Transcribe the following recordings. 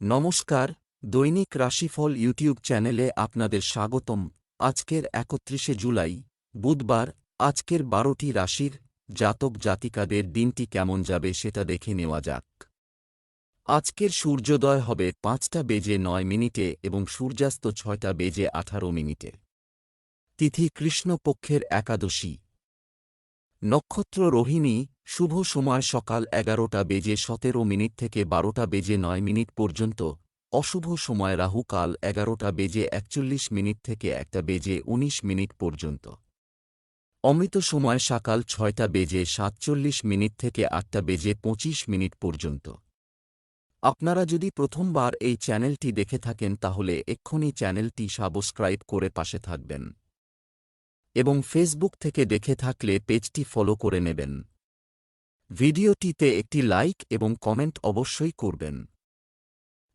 নমস্কার, দৈনিক রাশিফল ইউটিউব চ্যানেলে আপনাদের স্বাগতম। আজকের একত্রিশে জুলাই, বুধবার, আজকের বারোটি রাশির জাতক জাতিকাদের দিনটি কেমন যাবে সেটা দেখে নেওয়া যাক। আজকের সূর্যোদয় হবে পাঁচটা বেজে নয় মিনিটে এবং সূর্যাস্ত ছয়টা বেজে আঠারো মিনিটে। তিথি কৃষ্ণপক্ষের একাদশী নক্ষত্র রোহিণী, শুভ সময় সকাল এগারোটা বেজে সতেরো মিনিট থেকে বারোটা বেজে নয় মিনিট পর্যন্ত, অশুভ সময় রাহু কাল এগারোটা বেজে একচল্লিশ মিনিট থেকে একটা বেজে উনিশ মিনিট পর্যন্ত। অমৃত সময় সকাল ছয়টা বেজে সাতচল্লিশ মিনিট থেকে আটটা বেজে পঁচিশ মিনিট পর্যন্ত। আপনারা যদি প্রথমবার এই চ্যানেলটি দেখে থাকেন তাহলে এক্ষুনি চ্যানেলটি সাবস্ক্রাইব করে পাশে থাকবেন। এবং ফেসবুক থেকে দেখে থাকলে পেজটি ফলো করে নেবেন। ভিডিওটিতে একটি লাইক এবং কমেন্ট অবশ্যই করবেন।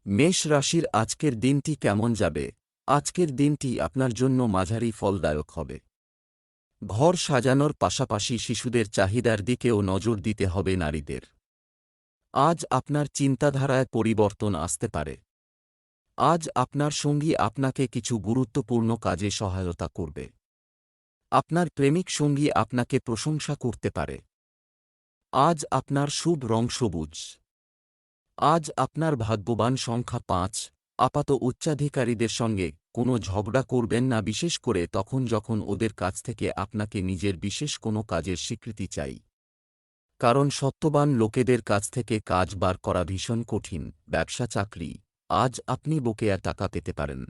মেষ রাশির আজকের দিনটি কেমন যাবে? আজকের দিনটি আপনার জন্য মাঝারি ফলদায়ক হবে। ঘর সাজানোর পাশাপাশি শিশুদের চাহিদার দিকেও নজর দিতে হবে নারীদের। আজ আপনার চিন্তাধারায় পরিবর্তন আসতে পারে। আজ আপনার সঙ্গী আপনাকে কিছু গুরুত্বপূর্ণ কাজে সহায়তা করবে। আপনার প্রেমিক সঙ্গী আপনাকে প্রশংসা করতে পারে। আজ আপনার শুভ রং সবুজ। আজ আপনার ভাগ্যবান সংখ্যা পাঁচ। আপাত উচ্চাধিকারীদের সঙ্গে কোনো ঝগড়া করবেন না, বিশেষ করে তখন যখন ওদের কাছ থেকে আপনাকে নিজের বিশেষ কোনো কাজের স্বীকৃতি চাই। কারণ সত্যবান লোকেদের কাছ থেকে কাজ বার করা ভীষণ কঠিন, ব্যবসা চাকরি। আজ আপনি বকেয়া টাকা পেতে পারেন।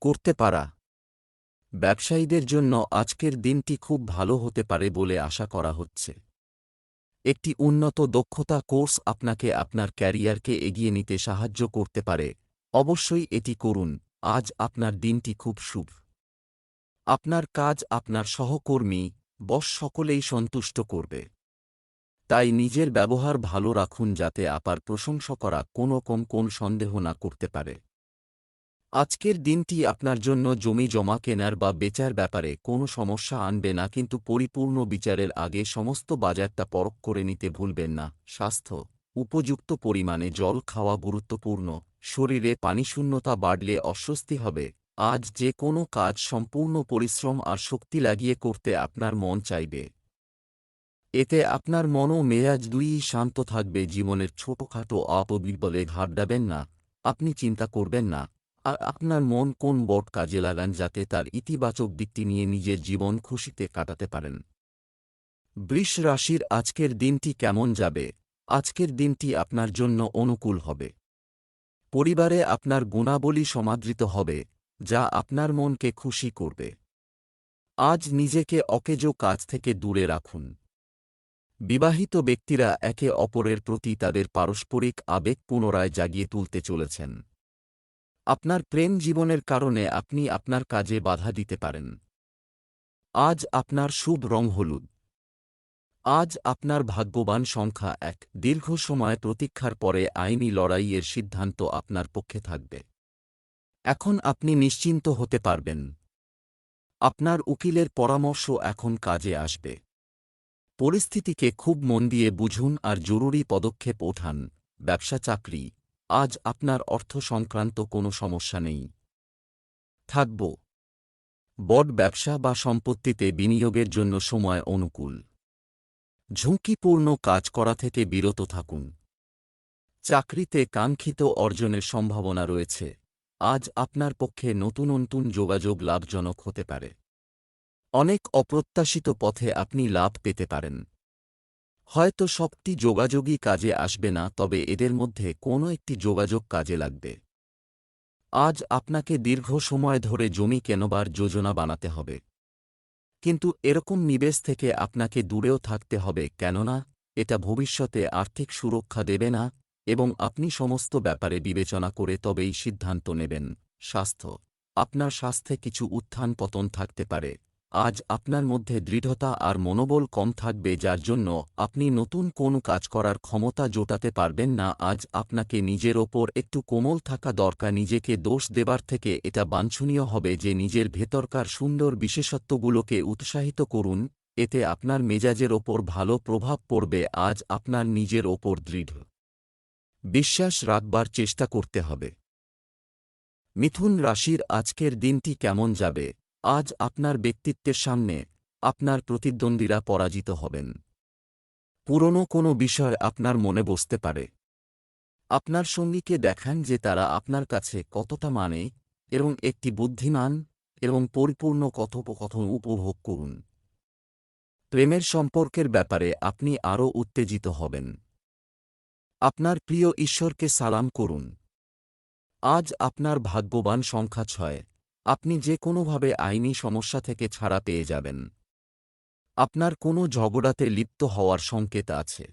করতে পারা। ব্যবসায়ীদের জন্য আজকের দিনটি খুব ভালো হতে পারে বলে আশা করা হচ্ছে। একটি উন্নত দক্ষতা কোর্স আপনাকে আপনার ক্যারিয়ারকে এগিয়ে নিতে সাহায্য করতে পারে। অবশ্যই এটি করুন। আজ আপনার দিনটি খুব শুভ। আপনার কাজ আপনার সহকর্মী, বস সকলেই সন্তুষ্ট করবে। তাই নিজের ব্যবহার ভালো রাখুন যাতে আপার প্রশংসা করা কোনো কম কোন সন্দেহ না করতে পারে। আজকের দিনটি আপনার জন্য জমি জমা কেনার বা বেচার ব্যাপারে কোনো সমস্যা আনবে না, কিন্তু পরিপূর্ণ বিচারের আগে সমস্ত বাজারটা পরখ করে নিতে ভুলবেন না। স্বাস্থ্য, উপযুক্ত পরিমাণে জল খাওয়া গুরুত্বপূর্ণ, শরীরে পানিশূন্যতা বাড়লে অস্বস্তি হবে। আজ যে কোনো কাজ সম্পূর্ণ পরিশ্রম আর শক্তি লাগিয়ে করতে আপনার মন চাইবে। এতে আপনার মন ও মেজাজ দুইই শান্ত থাকবে, জীবনের ছোটখাটো অপবিবলে ঘাটডাবেন না। আপনি চিন্তা করবেন না। আর আপনার মন কোন বট কাজে লাগান যাতে তার ইতিবাচক দিকটি নিয়ে নিজের জীবন খুশিতে কাটাতে পারেন? বৃষ রাশির আজকের দিনটি কেমন যাবে? আজকের দিনটি আপনার জন্য অনুকূল হবে। পরিবারে আপনার গুণাবলী সমাদৃত হবে, যা আপনার মনকে খুশি করবে। আজ নিজেকে অকেজো কাজ থেকে দূরে রাখুন। বিবাহিত ব্যক্তিরা একে অপরের প্রতি তাদের পারস্পরিক আবেগ পুনরায় জাগিয়ে তুলতে চলেছেন। আপনার প্রেম জীবনের কারণে আপনি আপনার কাজে বাধা দিতে পারেন। আজ আপনার শুভ রং হলুদ। আজ আপনার ভাগ্যবান সংখ্যা এক। দীর্ঘ সময় প্রতীক্ষার পরে আইনি লড়াইয়ের সিদ্ধান্ত আপনার পক্ষে থাকবে। এখন আপনি নিশ্চিন্ত হতে পারবেন। আপনার উকিলের পরামর্শ এখন কাজে আসবে। পরিস্থিতিকে খুব মন দিয়ে বুঝুন আর জরুরি পদক্ষেপ ওঠান। ব্যবসা চাকরি আজ আপনার অর্থ সংক্রান্ত কোনো সমস্যা নেই। থাকব। বড ব্যবসা বা সম্পত্তিতে বিনিয়োগের জন্য সময় অনুকূল। ঝুঁকিপূর্ণ কাজ করা থেকে বিরত থাকুন। চাকরিতে কাঙ্ক্ষিত অর্জনের সম্ভাবনা রয়েছে। আজ আপনার পক্ষে নতুন নতুন যোগাযোগ লাভজনক হতে পারে। অনেক অপ্রত্যাশিত পথে আপনি লাভ পেতে পারেন। হয়তো সবটি যোগাযোগই কাজে আসবে না, তবে এদের মধ্যে কোনো একটি যোগাযোগ কাজে লাগবে। আজ আপনাকে দীর্ঘ সময় ধরে জমি কেনবার যোজনা বানাতে হবে। কিন্তু এরকম নিবেশ থেকে আপনাকে দূরেও থাকতে হবে, কেননা এটা ভবিষ্যতে আর্থিক সুরক্ষা দেবে না এবং আপনি সমস্ত ব্যাপারে বিবেচনা করে তবেই সিদ্ধান্ত নেবেন। স্বাস্থ্য, আপনার স্বাস্থ্যে কিছু উত্থান পতন থাকতে পারে। আজ আপনার মধ্যে দৃঢ়তা আর মনোবল কম থাকবে যার জন্য আপনি নতুন কোনো কাজ করার ক্ষমতা জোটাতে পারবেন না। আজ আপনাকে নিজের ওপর একটু কোমল থাকা দরকার, নিজেকে দোষ দেবার থেকে এটা বাঞ্ছনীয় হবে যে নিজের ভেতরকার সুন্দর বিশেষত্বগুলোকে উৎসাহিত করুন, এতে আপনার মেজাজের ওপর ভালো প্রভাব পড়বে। আজ আপনার নিজের ওপর দৃঢ় বিশ্বাস রাখবার চেষ্টা করতে হবে। মিথুন রাশির আজকের দিনটি কেমন যাবে? আজ আপনার ব্যক্তিত্বের সামনে আপনার প্রতিদ্বন্দ্বীরা পরাজিত হবেন। পুরনো কোনো বিষয় আপনার মনে বসতে পারে। আপনার সঙ্গীকে দেখান যে তারা আপনার কাছে কতটা মানে এবং একটি বুদ্ধিমান এবং পরিপূর্ণ কথোপকথন উপভোগ করুন। প্রেমের সম্পর্কের ব্যাপারে আপনি আরও উত্তেজিত হবেন। আপনার প্রিয় ঈশ্বরকে সালাম করুন। আজ আপনার ভাগ্যবান সংখ্যা ছয়। আপনি যে কোনোভাবে আইনি সমস্যা থেকে ছাড়া পেয়ে যাবেন। আপনার কোনো ঝগড়াতে লিপ্ত হওয়ার সংকেত আছে।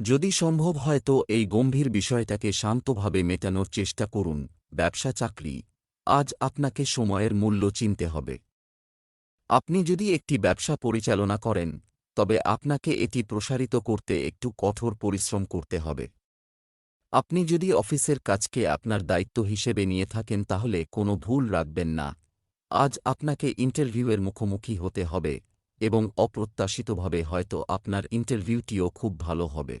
যদি সম্ভব হয় তো এই গম্ভীর বিষয়টাকে শান্তভাবে মেটানোর চেষ্টা করুন, ব্যবসা চাকরি। আজ আপনাকে সময়ের মূল্য চিনতে হবে। আপনি যদি একটি ব্যবসা পরিচালনা করেন, তবে আপনাকে এটি প্রসারিত করতে একটু কঠোর পরিশ্রম করতে হবে। আপনি যদি অফিসের কাজকে আপনার দায়িত্ব হিসেবে নিয়ে থাকেন তাহলে কোনো ভুল রাখবেন না। আজ আপনাকে ইন্টারভিউয়ের মুখোমুখি হতে হবে এবং অপ্রত্যাশিতভাবে হয়তো আপনার ইন্টারভিউটিও খুব ভালো হবে।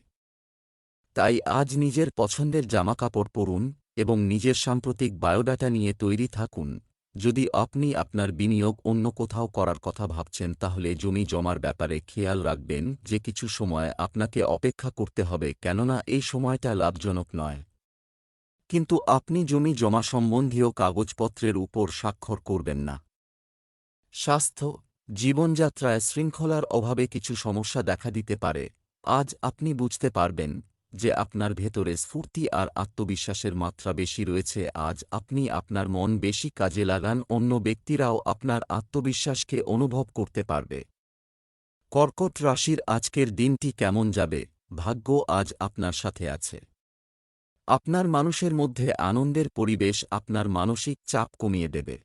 তাই আজ নিজের পছন্দের জামাকাপড় পরুন এবং নিজের সাম্প্রতিক বায়োডাটা নিয়ে তৈরি থাকুন। যদি আপনি আপনার বিনিয়োগ অন্য কোথাও করার কথা ভাবছেন, তাহলে জমি জমার ব্যাপারে খেয়াল রাখবেন যে কিছু সময় আপনাকে অপেক্ষা করতে হবে, কেননা এই সময়টা লাভজনক নয়। কিন্তু আপনি জমি জমা সম্বন্ধীয় কাগজপত্রের উপর স্বাক্ষর করবেন না। স্বাস্থ্য, জীবনযাত্রায় শৃঙ্খলার অভাবে কিছু সমস্যা দেখা দিতে পারে। আজ আপনি বুঝতে পারবেন যে আপনার ভেতরে স্ফূর্তি আর আত্মবিশ্বাসের মাত্রা বেশি রয়েছে, আজ আপনি আপনার মন বেশি কাজে লাগান, অন্য ব্যক্তিরাও আপনার আত্মবিশ্বাসকে অনুভব করতে পারবে। কর্কট রাশির আজকের দিনটি কেমন যাবে? ভাগ্য আজ আপনার সাথে আছে। আপনার মানুষের মধ্যে আনন্দের পরিবেশ আপনার মানসিক চাপ কমিয়ে দেবে।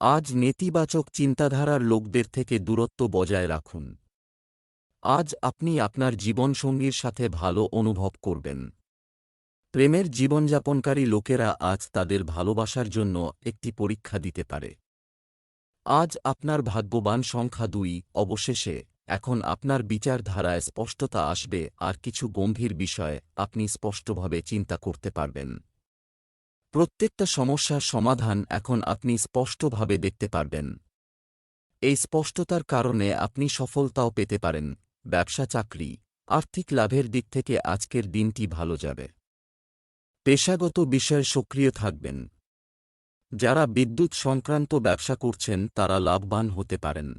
আজ নেতিবাচক চিন্তাধারার লোকদের থেকে দূরত্ব বজায় রাখুন। আজ আপনি আপনার জীবনসঙ্গীর সাথে ভালো অনুভব করবেন। প্রেমের জীবনযাপনকারী লোকেরা আজ তাদের ভালোবাসার জন্য একটি পরীক্ষা দিতে পারে। আজ আপনার ভাগ্যবান সংখ্যা দুই, অবশেষে এখন আপনার বিচারধারায় স্পষ্টতা আসবে, আর কিছু গম্ভীর বিষয় আপনি স্পষ্টভাবে চিন্তা করতে পারবেন। প্রত্যেকটা সমস্যার সমাধান এখন আপনি স্পষ্টভাবে দেখতে পারবেন। এই স্পষ্টতার কারণে আপনি সফলতাও পেতে পারেন। ব্যবসা চাকরি, আর্থিক লাভের দিক থেকে আজকের দিনটি ভালো যাবে। পেশাগত বিষয়ে সক্রিয় থাকবেন। যারা বিদ্যুৎ সংক্রান্ত ব্যবসা করছেন, তারা লাভবান হতে পারেন।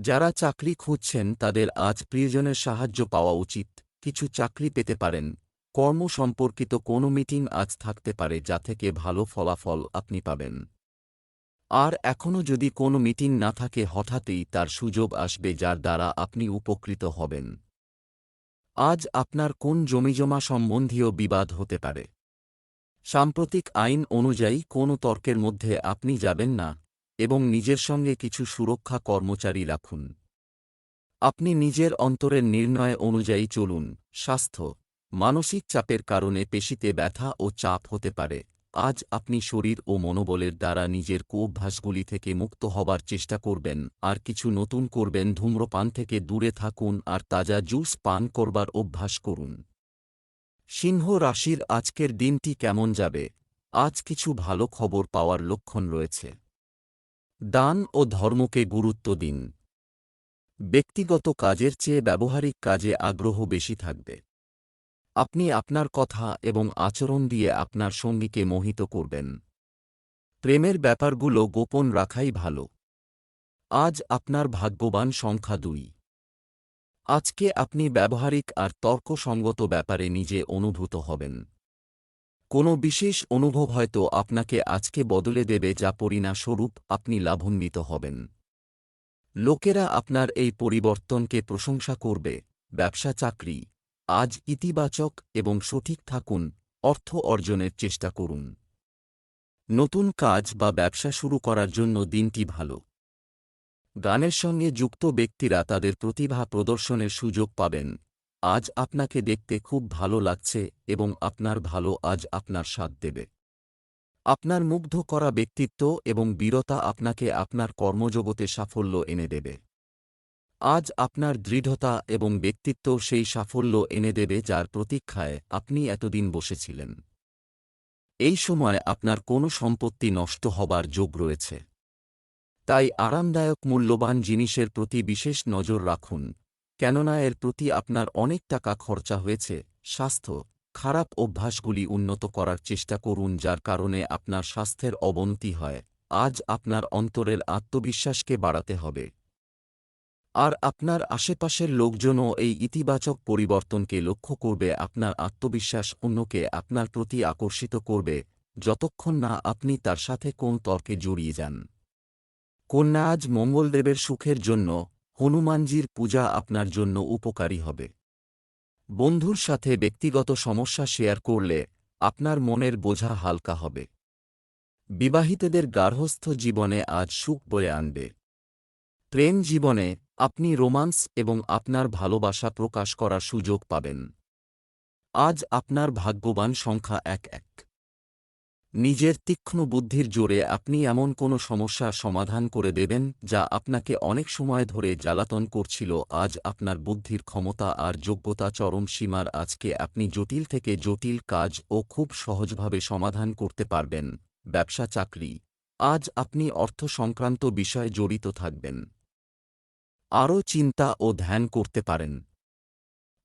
যারা চাকরি খুঁজছেন, তাদের আজ প্রিয়জনের সাহায্য পাওয়া উচিত। কিছু চাকরি পেতে পারেন। কর্ম সম্পর্কিত কোনো মিটিং আজ থাকতে পারে, যা থেকে ভালো ফলাফল আপনি পাবেন। আর এখনও যদি কোনো মিটিং না থাকে, হঠাৎই তার সুযোগ আসবে যার দ্বারা আপনি উপকৃত হবেন। আজ আপনার কোন জমিজমা সম্বন্ধীয় বিবাদ হতে পারে? সাম্প্রতিক আইন অনুযায়ী কোনো তর্কের মধ্যে আপনি যাবেন না এবং নিজের সঙ্গে কিছু সুরক্ষা কর্মচারী রাখুন। আপনি নিজের অন্তরের নির্ণয় অনুযায়ী চলুন। স্বাস্থ্য, মানসিক চাপের কারণে পেশিতে ব্যথা ও চাপ হতে পারে। আজ আপনি শরীর ও মনোবলের দ্বারা নিজের কোভ্যাসগুলি থেকে মুক্ত হবার চেষ্টা করবেন, আর কিছু নতুন করবেন ধূম্রপান থেকে দূরে থাকুন আর তাজা জুস পান করবার অভ্যাস করুন। সিংহ রাশির আজকের দিনটি কেমন যাবে? আজ কিছু ভালো খবর পাওয়ার লক্ষণ রয়েছে। দান ও ধর্মকে গুরুত্ব দিন। ব্যক্তিগত কাজের চেয়ে ব্যবহারিক কাজে আগ্রহ বেশি থাকবে। আপনি আপনার কথা এবং আচরণ দিয়ে আপনার সঙ্গীকে মোহিত করবেন। প্রেমের ব্যাপারগুলো গোপন রাখাই ভালো। আজ আপনার ভাগ্যবান সংখ্যা দুই। আজকে আপনি ব্যবহারিক আর তর্কসঙ্গত ব্যাপারে নিজে অনুভূত হবেন। কোনো বিশেষ অনুভব হয়তো আপনাকে আজকে বদলে দেবে যা পরিণাস্বরূপ আপনি লাভান্বিত হবেন। লোকেরা আপনার এই পরিবর্তনকে প্রশংসা করবে, ব্যবসা চাকরি আজ ইতিবাচক এবং সঠিক থাকুন, অর্থ অর্জনের চেষ্টা করুন। নতুন কাজ বা ব্যবসা শুরু করার জন্য দিনটি ভালো। গানের সঙ্গে যুক্ত ব্যক্তিরা তাদের প্রতিভা প্রদর্শনের সুযোগ পাবেন। আজ আপনাকে দেখতে খুব ভালো লাগছে এবং আপনার ভালো আজ আপনার স্বাদ দেবে। আপনার মুগ্ধ করা ব্যক্তিত্ব এবং বীরতা আপনাকে আপনার কর্মজগতে সাফল্য এনে দেবে। আজ আপনার দৃঢ়তা এবং ব্যক্তিত্ব সেই সাফল্য এনে দেবে যার প্রতীক্ষায় আপনি এতদিন বসেছিলেন। এই সময় আপনার কোনো সম্পত্তি নষ্ট হবার যোগ রয়েছে। তাই আরামদায়ক মূল্যবান জিনিসের প্রতি বিশেষ নজর রাখুন, কেননা এর প্রতি আপনার অনেক টাকা খরচা হয়েছে, স্বাস্থ্য, খারাপ অভ্যাসগুলি উন্নত করার চেষ্টা করুন যার কারণে আপনার স্বাস্থ্যের অবনতি হয়। আজ আপনার অন্তরের আত্মবিশ্বাসকে বাড়াতে হবে। আর আপনার আশেপাশের লোকজনও এই ইতিবাচক পরিবর্তনকে লক্ষ্য করবে, আপনার আত্মবিশ্বাস অন্যকে আপনার প্রতি আকর্ষিত করবে, যতক্ষণ না আপনি তার সাথে কোন তর্কে জড়িয়ে যান। কন্যা আজ মঙ্গলদেবের সুখের জন্য, হনুমানজির পূজা আপনার জন্য উপকারী হবে। বন্ধুর সাথে ব্যক্তিগত সমস্যা শেয়ার করলে, আপনার মনের বোঝা হালকা হবে। বিবাহিতদের গার্হস্থ জীবনে আজ সুখ বয়ে আনবে। প্রেম জীবনে আপনি রোমান্স এবং আপনার ভালোবাসা প্রকাশ করার সুযোগ পাবেন। আজ আপনার ভাগ্যবান সংখ্যা এক এক। নিজের তীক্ষ্ণ বুদ্ধির জোরে আপনি এমন কোনো সমস্যা সমাধান করে দেবেন যা আপনাকে অনেক সময় ধরে জ্বালাতন করছিল। আজ আপনার বুদ্ধির ক্ষমতা আর যোগ্যতা চরম সীমার আজকে আপনি জটিল থেকে জটিল কাজ ও খুব সহজভাবে সমাধান করতে পারবেন। ব্যবসা চাকরি। আজ আপনি অর্থ সংক্রান্ত বিষয়ে জড়িত থাকবেন। আরও চিন্তা ও ধ্যান করতে পারেন।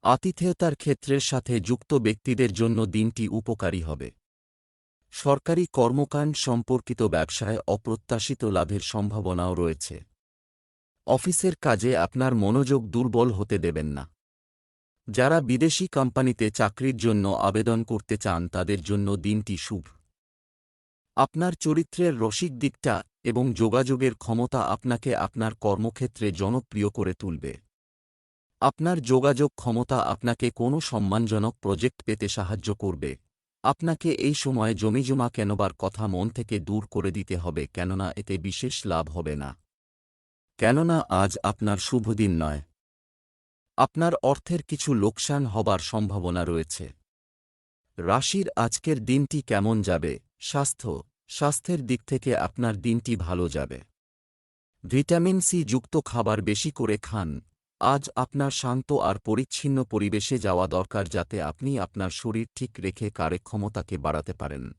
আতিথেয়তার ক্ষেত্রের সাথে যুক্ত ব্যক্তিদের জন্য দিনটি উপকারী হবে। সরকারি কর্মকাণ্ড সম্পর্কিত ব্যবসায় অপ্রত্যাশিত লাভের সম্ভাবনাও রয়েছে। অফিসের কাজে আপনার মনোযোগ দুর্বল হতে দেবেন না। যারা বিদেশি কোম্পানিতে চাকরির জন্য আবেদন করতে চান তাদের জন্য দিনটি শুভ। আপনার চরিত্রের রসিক দিকটা এবং যোগাযোগের ক্ষমতা আপনাকে আপনার কর্মক্ষেত্রে জনপ্রিয় করে তুলবে। আপনার যোগাযোগ ক্ষমতা আপনাকে কোনো সম্মানজনক প্রজেক্ট পেতে সাহায্য করবে। আপনাকে এই সময় জমিজমা কেনবার কথা মন থেকে দূর করে দিতে হবে কেননা এতে বিশেষ লাভ হবে না। কেননা আজ আপনার শুভদিন নয়। আপনার অর্থের কিছু লোকসান হবার সম্ভাবনা রয়েছে। রাশির আজকের দিনটি কেমন যাবে? স্বাস্থ্য, স্বাস্থ্যের দিক থেকে আপনার দিনটি ভালো যাবে। ভিটামিন সি যুক্ত খাবার বেশি করে খান। আজ আপনার শান্ত আর পরিচ্ছিন্ন পরিবেশে যাওয়া দরকার যাতে আপনি আপনার শরীর ঠিক রেখে কার্যক্ষমতাকে বাড়াতে পারেন।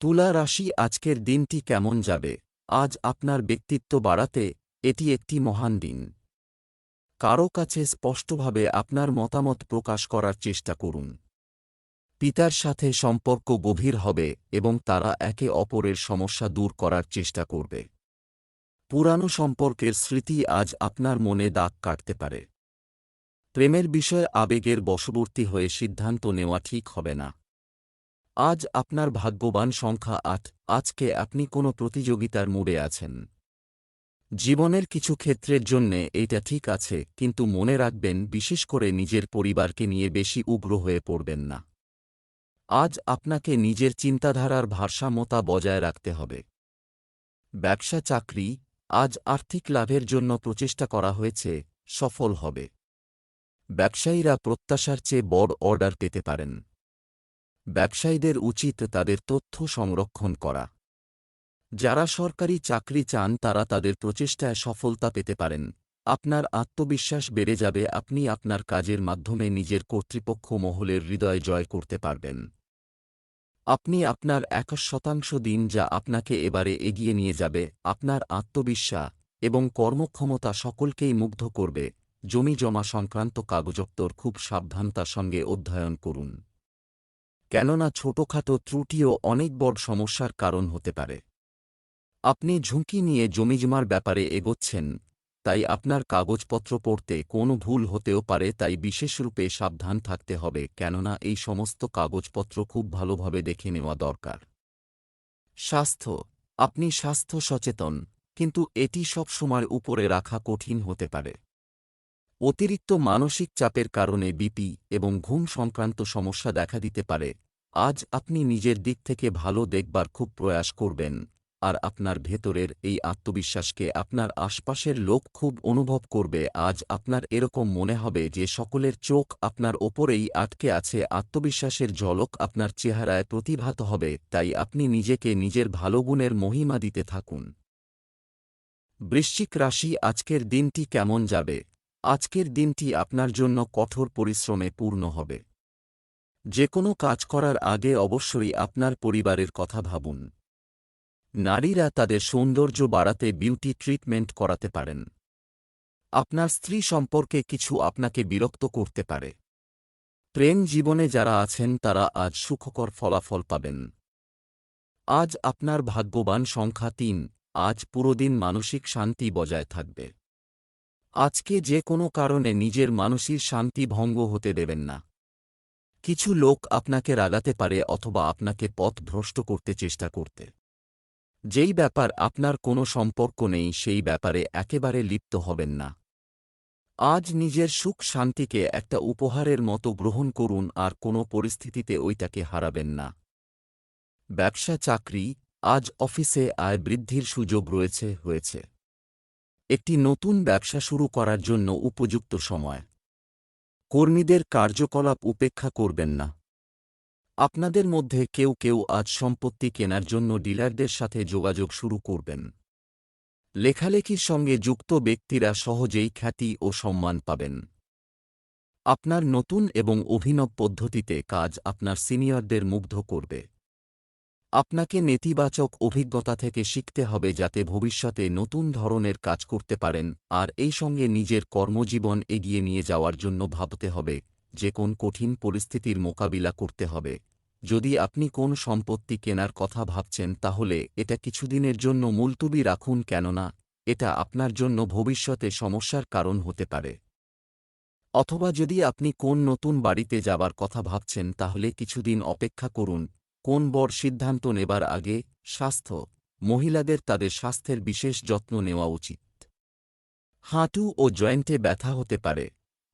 তুলা রাশি, আজকের দিনটি কেমন যাবে? আজ আপনার ব্যক্তিত্ব বাড়াতে এটি একটি মহান দিন। কারও কাছে স্পষ্টভাবে আপনার মতামত প্রকাশ করার চেষ্টা করুন। পিতার সাথে সম্পর্ক গভীর হবে এবং তারা একে অপরের সমস্যা দূর করার চেষ্টা করবে। পুরানো সম্পর্কের স্মৃতি আজ আপনার মনে দাগ কাটতে পারে। প্রেমের বিষয়ে আবেগের বশবর্তী হয়ে সিদ্ধান্ত নেওয়া ঠিক হবে না। আজ আপনার ভাগ্যবান সংখ্যা আট, আজকে আপনি কোনো প্রতিযোগিতার মুড়ে আছেন। জীবনের কিছু ক্ষেত্রের জন্যে এইটা ঠিক আছে, কিন্তু মনে রাখবেন, বিশেষ করে নিজের পরিবারকে নিয়ে বেশি উগ্র হয়ে পড়বেন না। আজ আপনাকে নিজের চিন্তাধারার ভারসাম্যতা বজায় রাখতে হবে। ব্যবসা চাকরি আজ আর্থিক লাভের জন্য প্রচেষ্টা করা হয়েছে, সফল হবে। ব্যবসায়ীরা প্রত্যাশার চেয়ে বড় অর্ডার পেতে পারেন। ব্যবসায়ীদের উচিত তাদের তথ্য সংরক্ষণ করা। যারা সরকারি চাকরি চান তারা তাদের প্রচেষ্টায় সফলতা পেতে পারেন। আপনার আত্মবিশ্বাস বেড়ে যাবে, আপনি আপনার কাজের মাধ্যমে নিজের কর্তৃপক্ষ মহলের হৃদয় জয় করতে পারবেন। আপনি আপনার এক শতাংশ দিন যা আপনাকে এবারে এগিয়ে নিয়ে যাবে, আপনার আত্মবিশ্বাস এবং কর্মক্ষমতা সকলকেই মুগ্ধ করবে। জমি জমা সংক্রান্ত কাগজপত্র খুব সাবধানতার সঙ্গে অধ্যয়ন করুন। কেননা ছোটখাটো ত্রুটিও অনেক বড় সমস্যার কারণ হতে পারে। আপনি ঝুঁকি নিয়ে জমিজমার ব্যাপারে এগোচ্ছেন তাই আপনার কাগজপত্র পড়তে কোনো ভুল হতেও পারে, তাই বিশেষরূপে সাবধান থাকতে হবে, কেননা এই সমস্ত কাগজপত্র খুব ভালোভাবে দেখে নেওয়া দরকার। স্বাস্থ্য, আপনি স্বাস্থ্য সচেতন, কিন্তু এটি সব সময় উপরে রাখা কঠিন হতে পারে। অতিরিক্ত মানসিক চাপের কারণে বিপি এবং ঘুম সংক্রান্ত সমস্যা দেখা দিতে পারে। আজ আপনি নিজের দিক থেকে ভালো দেখবার খুব প্রয়াস করবেন। আর আপনার ভেতরের এই আত্মবিশ্বাসকে আপনার আশপাশের লোক খুব অনুভব করবে। আজ আপনার এরকম মনে হবে যে সকলের চোখ আপনার ওপরেই আটকে আছে। আত্মবিশ্বাসের ঝলক আপনার চেহারায় প্রতিভাত হবে। তাই আপনি নিজেকে নিজের ভালো গুণের মহিমা দিতে থাকুন। বৃশ্চিক রাশি, আজকের দিনটি কেমন যাবে? আজকের দিনটি আপনার জন্য কঠোর পরিশ্রমে পূর্ণ হবে। যে কোনো কাজ করার আগে অবশ্যই আপনার পরিবারের কথা ভাবুন। নারীরা তাদের সৌন্দর্য বাড়াতে বিউটি ট্রিটমেন্ট করাতে পারেন। আপনার স্ত্রী সম্পর্কে কিছু আপনাকে বিরক্ত করতে পারে। প্রেম জীবনে যারা আছেন, তারা আজ সুখকর ফলাফল পাবেন। আজ আপনার ভাগ্যবান সংখ্যা তিন, আজ পুরোদিন মানসিক শান্তি বজায় থাকবে। আজকে যে কোনো কারণে নিজের মানসিক শান্তি ভঙ্গ হতে দেবেন না। কিছু লোক আপনাকে রাগাতে পারে অথবা আপনাকে পথ ভ্রষ্ট করতে চেষ্টা করতে। যেই ব্যাপার আপনার কোনো সম্পর্ক নেই সেই ব্যাপারে একেবারে লিপ্ত হবেন না। আজ নিজের সুখ শান্তিকে একটা উপহারের মতো গ্রহণ করুন আর কোনো পরিস্থিতিতে ওইটাকে হারাবেন না। ব্যবসা চাকরি আজ অফিসে আয় বৃদ্ধির সুযোগ রয়েছে, হয়েছে। একটি নতুন ব্যবসা শুরু করার জন্য উপযুক্ত সময়। কর্মীদের কার্যকলাপ উপেক্ষা করবেন না। আপনাদের মধ্যে কেউ কেউ আজ সম্পত্তি কেনার জন্য ডিলারদের সাথে যোগাযোগ শুরু করবেন। লেখালেখির সঙ্গে যুক্ত ব্যক্তিরা সহজেই খ্যাতি ও সম্মান পাবেন। আপনার নতুন এবং অভিনব পদ্ধতিতে কাজ আপনার সিনিয়রদের মুগ্ধ করবে। আপনাকে নেতিবাচক অভিজ্ঞতা থেকে শিখতে হবে যাতে ভবিষ্যতে নতুন ধরনের কাজ করতে পারেন, আর এই সঙ্গে নিজের কর্মজীবন এগিয়ে নিয়ে যাওয়ার জন্য ভাবতে হবে। যে কোন কঠিন পরিস্থিতির মোকাবিলা করতে হবে। যদি আপনি কোন সম্পত্তি কেনার কথা ভাবছেন, তাহলে এটা কিছুদিনের জন্য মুলতুবি রাখুন কেননা এটা আপনার জন্য ভবিষ্যতে সমস্যার কারণ হতে পারে। অথবা যদি আপনি কোন নতুন বাড়িতে যাবার কথা ভাবছেন, তাহলে কিছুদিন অপেক্ষা করুন, কোন বড় সিদ্ধান্ত নেবার আগে স্বাস্থ্য, মহিলাদের তাদের স্বাস্থ্যের বিশেষ যত্ন নেওয়া উচিত। হাঁটু ও জয়েন্টে ব্যথা হতে পারে।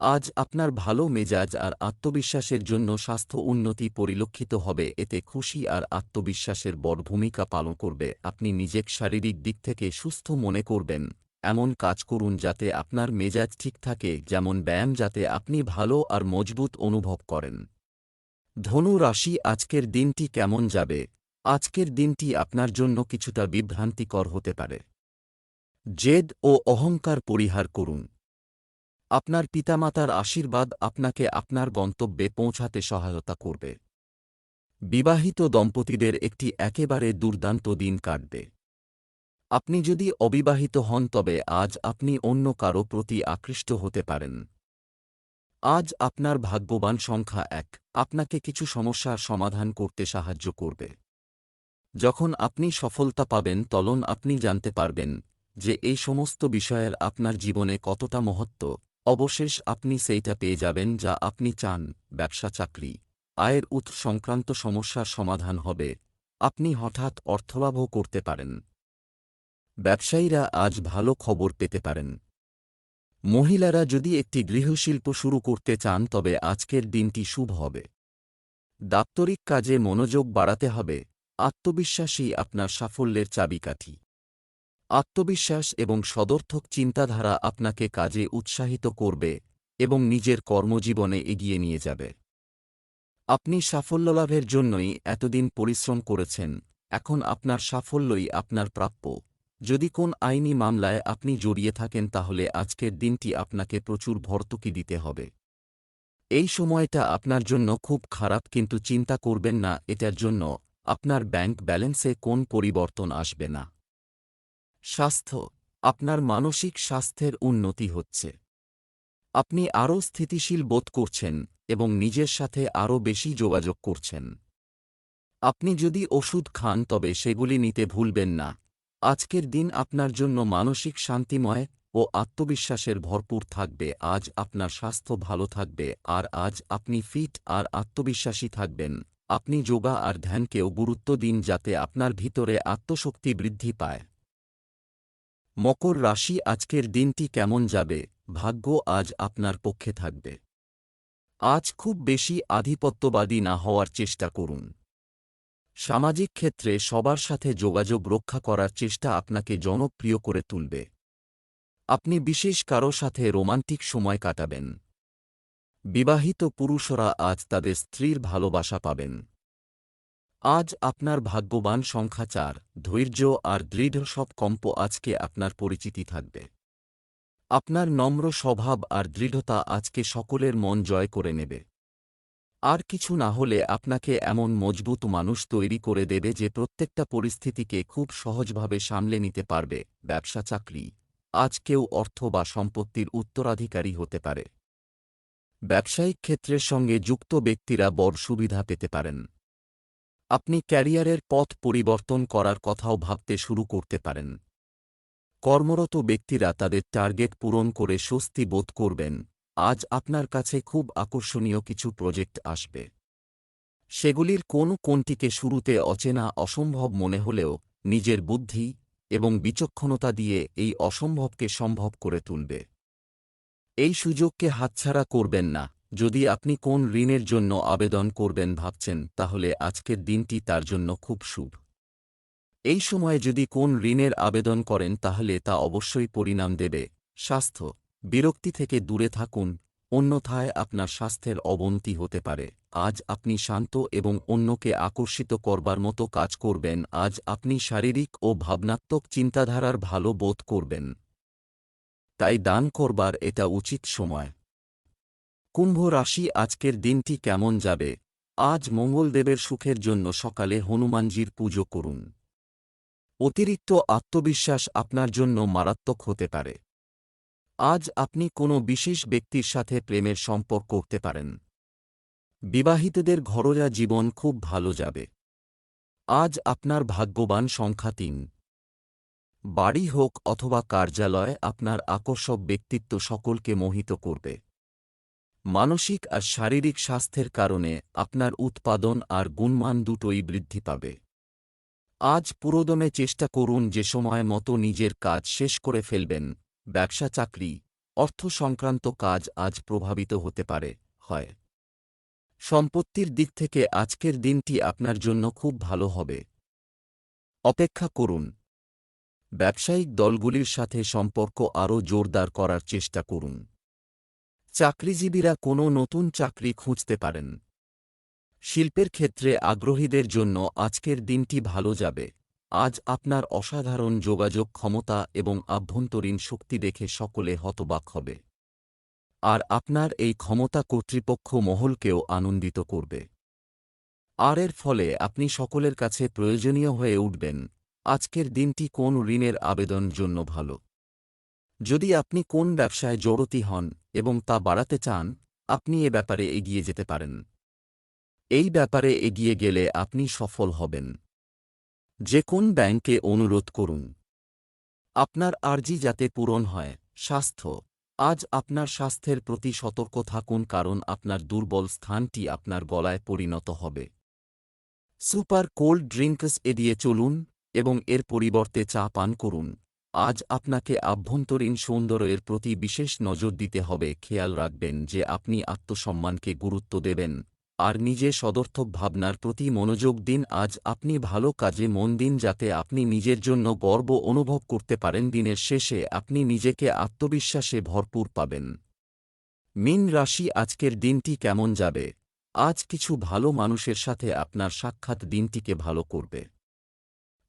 আজ আপনার ভালো মেজাজ আর আত্মবিশ্বাসের জন্য স্বাস্থ্য উন্নতি পরিলক্ষিত হবে, এতে খুশি আর আত্মবিশ্বাসের বড় ভূমিকা পালন করবে। আপনি নিজেক শারীরিক দিক থেকে সুস্থ মনে করবেন। এমন কাজ করুন যাতে আপনার মেজাজ ঠিক থাকে, যেমন ব্যায়াম যাতে আপনি ভালো আর মজবুত অনুভব করেন। ধনু রাশি, আজকের দিনটি কেমন যাবে? আজকের দিনটি আপনার জন্য কিছুটা বিভ্রান্তিকর হতে পারে। জেদ ও অহংকার পরিহার করুন। আপনার পিতামাতার আশীর্বাদ আপনাকে আপনার গন্তব্যে পৌঁছাতে সহায়তা করবে। বিবাহিত দম্পতিদের একটি একেবারে দুর্দান্ত দিন কাটবে। আপনি যদি অবিবাহিত হন, তবে আজ আপনি অন্য কারও প্রতি আকৃষ্ট হতে পারেন। আজ আপনার ভাগ্যবান সংখ্যা এক। আপনাকে কিছু সমস্যার সমাধান করতে সাহায্য করবে। যখন আপনি সফলতা পাবেন তলন আপনি জানতে পারবেন যে এই সমস্ত বিষয়ের আপনার জীবনে কতটা মহত্ব। অবশেষ আপনি সেইটা পেয়ে যাবেন যা আপনি চান, ব্যবসা, চাকরি। আয়ের উৎস সংক্রান্ত সমস্যার সমাধান হবে। আপনি হঠাৎ অর্থলাভও করতে পারেন। ব্যবসায়ীরা আজ ভালো খবর পেতে পারেন। মহিলারা যদি একটি গৃহশিল্প শুরু করতে চান, তবে আজকের দিনটি শুভ হবে। দাপ্তরিক কাজে মনোযোগ বাড়াতে হবে। আত্মবিশ্বাসী আপনার সাফল্যের চাবিকাঠি। আত্মবিশ্বাস এবং সদর্থক চিন্তাধারা আপনাকে কাজে উৎসাহিত করবে এবং নিজের কর্মজীবনে এগিয়ে নিয়ে যাবে। আপনি সাফল্য লাভের জন্যই এতদিন পরিশ্রম করেছেন, এখন আপনার সাফল্যই আপনার প্রাপ্য। যদি কোন আইনি মামলায় আপনি জড়িয়ে থাকেন তাহলে আজকের দিনটি আপনাকে প্রচুর ভর্তুকি দিতে হবে। এই সময়টা আপনার জন্য খুব খারাপ কিন্তু চিন্তা করবেন না, এটার জন্য আপনার ব্যাংক ব্যালেন্সে কোন পরিবর্তন আসবে না। স্বাস্থ্য, আপনার মানসিক স্বাস্থ্যের উন্নতি হচ্ছে। আপনি আরও স্থিতিশীল বোধ করছেন এবং নিজের সাথে আরও বেশি যোগাযোগ করছেন। আপনি যদি ওষুধ খান তবে সেগুলি নিতে ভুলবেন না। আজকের দিন আপনার জন্য মানসিক শান্তিময় ও আত্মবিশ্বাসের ভরপুর থাকবে, আজ আপনার স্বাস্থ্য ভালো থাকবে, আর আজ আপনি ফিট আর আত্মবিশ্বাসী থাকবেন। আপনি যোগা আর ধ্যানকেও গুরুত্ব দিন যাতে আপনার ভিতরে আত্মশক্তি বৃদ্ধি পায়। মকর রাশি আজকের দিনটি কেমন যাবে? ভাগ্য আজ আপনার পক্ষে থাকবে। আজ খুব বেশি আধিপত্যবাদী না হওয়ার চেষ্টা করুন। সামাজিক ক্ষেত্রে সবার সাথে যোগাযোগ রক্ষা করার চেষ্টা আপনাকে জনপ্রিয় করে তুলবে। আপনি বিশেষ কারও সাথে রোমান্টিক সময় কাটাবেন। বিবাহিত পুরুষরা আজ তাদের স্ত্রীর ভালোবাসা পাবেন। আজ আপনার ভাগ্যবান সংখ্যা চার, ধৈর্য আর দৃঢ় কম্প আজকে আপনার পরিচিতি থাকবে। আপনার নম্র স্বভাব আর দৃঢ়তা আজকে সকলের মন জয় করে নেবে। আর কিছু না হলে আপনাকে এমন মজবুত মানুষ তৈরি করে দেবে যে প্রত্যেকটা পরিস্থিতিকে খুব সহজভাবে সামলে নিতে পারবে, ব্যবসা, চাকরি। আজ কেউ অর্থ বা সম্পত্তির উত্তরাধিকারী হতে পারে। ব্যবসায়িক ক্ষেত্রের সঙ্গে যুক্ত ব্যক্তিরা বড় সুবিধা পেতে পারেন। আপনি ক্যারিয়ারের পথ পরিবর্তন করার কথাও ভাবতে শুরু করতে পারেন। কর্মরত ব্যক্তিরা তাদের টার্গেট পূরণ করে স্বস্তি বোধ করবেন। আজ আপনার কাছে খুব আকর্ষণীয় কিছু প্রজেক্ট আসবে। সেগুলির কোন কোনটিকে শুরুতে অচেনা অসম্ভব মনে হলেও নিজের বুদ্ধি এবং বিচক্ষণতা দিয়ে এই অসম্ভবকে সম্ভব করে তুলবে। এই সুযোগকে হাতছাড়া করবেন না। যদি আপনি কোন ঋণের জন্য আবেদন করবেন ভাবছেন, তাহলে আজকের দিনটি তার জন্য খুব শুভ। এই সময়ে যদি কোন ঋণের আবেদন করেন, তাহলে তা অবশ্যই পরিণাম দেবে। স্বাস্থ্য। বিরক্তি থেকে দূরে থাকুন, অন্যথায় আপনার স্বাস্থ্যের অবনতি হতে পারে। আজ আপনি শান্ত এবং অন্যকে আকর্ষিত করবার মতো কাজ করবেন, আজ আপনি শারীরিক ও ভাবনাত্মক চিন্তাধারার ভালো বোধ করবেন। তাই দান করবার এটা উচিত সময়। কুম্ভ রাশি আজকের দিনটি কেমন যাবে? আজ মঙ্গলদেবের সুখের জন্য সকালে হনুমানজির পুজো করুন। অতিরিক্ত আত্মবিশ্বাস আপনার জন্য মারাত্মক হতে পারে। আজ আপনি কোনো বিশেষ ব্যক্তির সাথে প্রেমের সম্পর্ক করতে পারেন। বিবাহিতদের ঘরোয়া জীবন খুব ভালো যাবে। আজ আপনার ভাগ্যবান সংখ্যা তিন। বাড়ি হোক অথবা কার্যালয় আপনার আকর্ষক ব্যক্তিত্ব সকলকে মোহিত করবে। মানসিক আর শারীরিক স্বাস্থ্যের কারণে আপনার উৎপাদন আর গুণমান দুটোই বৃদ্ধি পাবে। আজ পুরোদমে চেষ্টা করুন যে সময় মতো নিজের কাজ শেষ করে ফেলবেন। ব্যবসা চাকরি, অর্থ সংক্রান্ত কাজ আজ প্রভাবিত হতে পারে, হয়। সম্পত্তির দিক থেকে আজকের দিনটি আপনার জন্য খুব ভালো হবে। অপেক্ষা করুন। ব্যবসায়িক দলগুলির সাথে সম্পর্ক আরও জোরদার করার চেষ্টা করুন। চাকরিজীবীরা কোনো নতুন চাকরি খুঁজতে পারেন। শিল্পের ক্ষেত্রে আগ্রহীদের জন্য আজকের দিনটি ভালো যাবে। আজ আপনার অসাধারণ যোগাযোগ ক্ষমতা এবং আভ্যন্তরীণ শক্তি দেখে সকলে হতবাক হবে। আর আপনার এই ক্ষমতা কর্তৃপক্ষ মহলকেও আনন্দিত করবে। আর এর ফলে আপনি সকলের কাছে প্রয়োজনীয় হয়ে উঠবেন। আজকের দিনটি কোন ঋণের আবেদন জন্য ভালো? যদি আপনি কোন ব্যবসায় জড়তি হন এবং তা বাড়াতে চান, আপনি এ ব্যাপারে এগিয়ে যেতে পারেন। এই ব্যাপারে এগিয়ে গেলে আপনি সফল হবেন। যে কোন ব্যাংকে অনুরোধ করুন। আপনার আর্জি যাতে পূরণ হয়, স্বাস্থ্য। আজ আপনার স্বাস্থ্যের প্রতি সতর্ক থাকুন কারণ আপনার দুর্বল স্থানটি আপনার গলায় পরিণত হবে। সুপার কোল্ড ড্রিঙ্কস এড়িয়ে চলুন এবং এর পরিবর্তে চা পান করুন। আজ আপনাকে আভ্যন্তরীণ সৌন্দর্যের প্রতি বিশেষ নজর দিতে হবে। খেয়াল রাখবেন যে আপনি আত্মসম্মানকে গুরুত্ব দেবেন আর নিজে সদর্থক ভাবনার প্রতি মনোযোগ দিন। আজ আপনি ভালো কাজে মন দিন যাতে আপনি নিজের জন্য গর্ব অনুভব করতে পারেন। দিনের শেষে আপনি নিজেকে আত্মবিশ্বাসে ভরপুর পাবেন। মিন রাশি, আজকের দিনটি কেমন যাবে? আজ কিছু ভালো মানুষের সাথে আপনার সাক্ষাৎ দিনটিকে ভালো করবে।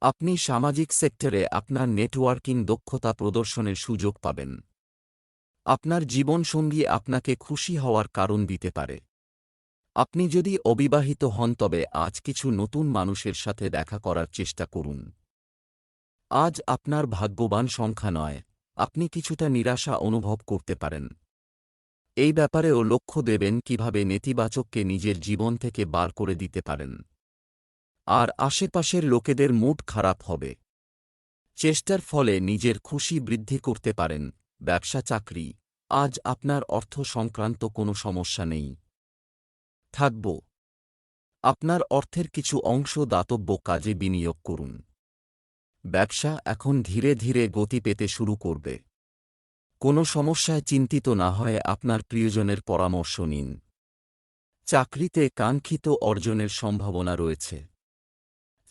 আপনি সামাজিক সেক্টরে আপনার নেটওয়ার্কিং দক্ষতা প্রদর্শনের সুযোগ পাবেন। আপনার জীবনসঙ্গী আপনাকে খুশি হওয়ার কারণ দিতে পারে। আপনি যদি অবিবাহিত হন, তবে আজ কিছু নতুন মানুষের সাথে দেখা করার চেষ্টা করুন। আজ আপনার ভাগ্যবান সংখ্যা নয়, আপনি কিছুটা নিরাশা অনুভব করতে পারেন। এই ব্যাপারেও লক্ষ্য দেবেন কীভাবে নেতিবাচককে নিজের জীবন থেকে বার করে দিতে পারেন। আর আশেপাশের লোকেদের মুড খারাপ হবে। চেষ্টার ফলে নিজের খুশি বৃদ্ধি করতে পারেন, ব্যবসা চাকরি। আজ আপনার অর্থ সংক্রান্ত কোনো সমস্যা নেই। থাকব। আপনার অর্থের কিছু অংশ দাতব্য কাজে বিনিয়োগ করুন। ব্যবসা এখন ধীরে ধীরে গতি পেতে শুরু করবে। কোনো সমস্যায় চিন্তিত না হয়ে আপনার প্রিয়জনের পরামর্শ নিন। চাকরিতে কাঙ্ক্ষিত অর্জনের সম্ভাবনা রয়েছে।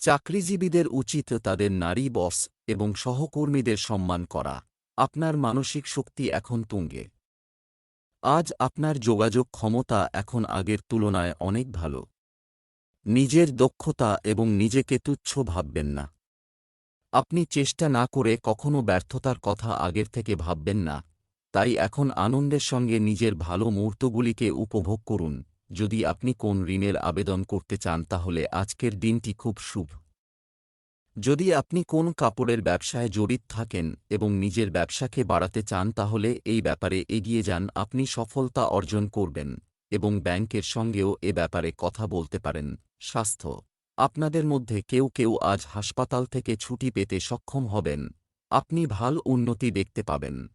চাকরিজীবীদের উচিত তাদের নারী বস এবং সহকর্মীদের সম্মান করা। আপনার মানসিক শক্তি এখন তুঙ্গে। আজ আপনার যোগাযোগ ক্ষমতা এখন আগের তুলনায় অনেক ভালো। নিজের দক্ষতা এবং নিজেকে তুচ্ছ ভাববেন না। আপনি চেষ্টা না করে কখনো ব্যর্থতার কথা আগের থেকে ভাববেন না। তাই এখন আনন্দের সঙ্গে নিজের ভালো মুহূর্তগুলিকে উপভোগ করুন। যদি আপনি কোন ঋণের আবেদন করতে চান, তাহলে আজকের দিনটি খুব শুভ। যদি আপনি কোন কাপড়ের ব্যবসায় জড়িত থাকেন এবং নিজের ব্যবসাকে বাড়াতে চান, তাহলে এই ব্যাপারে এগিয়ে যান, আপনি সফলতা অর্জন করবেন এবং ব্যাংকের সঙ্গেও এ ব্যাপারে কথা বলতে পারেন। স্বাস্থ্য। আপনাদের মধ্যে কেউ কেউ আজ হাসপাতাল থেকে ছুটি পেতে সক্ষম হবেন। আপনি ভালো উন্নতি দেখতে পাবেন।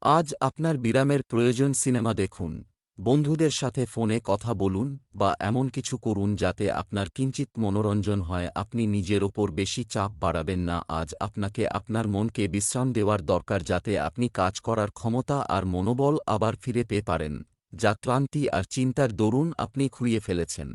আজ আপনার বিরামের প্রয়োজন সিনেমা দেখুন। বন্ধুদের সাথে ফোনে কথা বলুন বা এমন কিছু করুন যাতে আপনার কিঞ্চিত মনোরঞ্জন হয়। আপনি নিজের ওপর বেশি চাপ বাড়াবেন না। আজ আপনাকে আপনার মনকে বিশ্রাম দেওয়ার দরকার যাতে আপনি কাজ করার ক্ষমতা আর মনোবল আবার ফিরে পেয়ে পারেন। যা ক্লান্তি আর চিন্তার দরুন আপনি খুঁড়িয়ে ফেলেছেন।